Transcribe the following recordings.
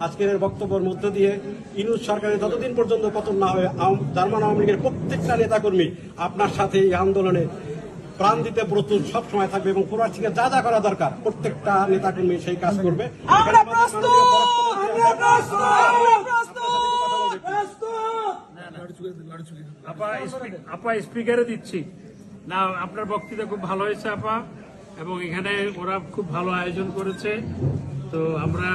আজকের বক্তব্যের মধ্য দিয়ে ইনুজ সরকারের যতদিন পর্যন্ত পতন না আওয়াম- জার্মান আওয়ামী লীগের প্রত্যেকটা নেতাকর্মী আপনার সাথে এই আন্দোলনে প্রাণ দিতে প্রস্তুত সবসময় থাকবে এবং পুরার থেকে যা যা করা দরকার প্রত্যেকটা নেতাকর্মী সেই কাজ করবে। আমরা প্রস্তুত! আমরা প্রস্তুত! আমরা প্রস্তুত! আপা স্পি- আপা স্পিকারে দিচ্ছি। না আপনার বক্তৃতা খুব ভালো হয়েছে আপা। এবং এখানে ওরা খুব ভালো আয়োজন করেছে। তো আমরা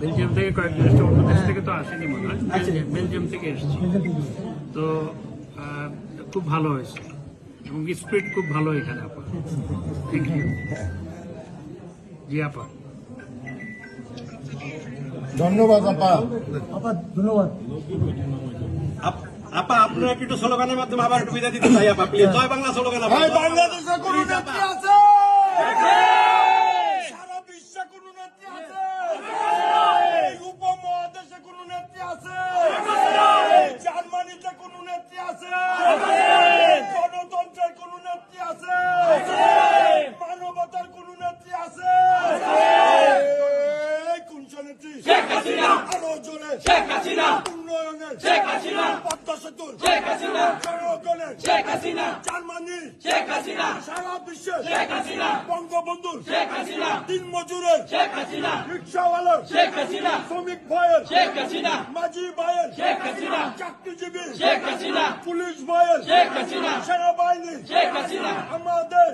বেলজিয়াম থেকে কয়েকজন এসছে অন্য দেশ থেকে তো আসেনি মনে হয়। বেলজিয়াম- বেলজিয়াম থেকে এসেছি। তো খুব ভালো হয়েছে। এবং স্পিড খুব ভালো এখানে আপা। থ্যাংক ইউ জি আপা। ধন্যবাদ আপা। আপ- আপা আপনারা একটু স্লোগানের মাধ্যমে আবার একটু বিদায় দিতে চাই আপা? প্লিজ জয় বাংলা স্লোগান আপা। ভাই বাংলাদেশে কোন নেত্রী আছে সারা বিশ্বে কোন নেত্রী আছে এই উপমহাদেশে কোন নেত্রী আছে জার্মানিতে কোন নেত্রী আছে গণতন্ত্রের কোন নেত্রী আছে মানবতার কোন নেত্রী আছে এই কোন নেত্রী শেখ হাসিনা আরও জোরে শেখ হাসিনা উন্নয়নের শেখ হাসিনা পদ্মা সেতুর শেখ হাসিনা জনগণের শেখ হাসিনা জার্মানি শেখ হাসিনা সারা বিশ্বে শেখ হাসিনা বঙ্গবন্ধুর শেখ হাসিনা দিন মজুরের শেখ হাসিনা রিক্সাওয়ালার শেখ হাসিনা শ্রমিক ভাইয়ের শেখ হাসিনা মাঝি ভাইয়ের শেখ হাসিনা চাকরিজীবী শেখ হাসিনা পুলিশ ভাইয়ের শেখ হাসিনা সেনাবাহিনী শেখ হাসিনা আমাদের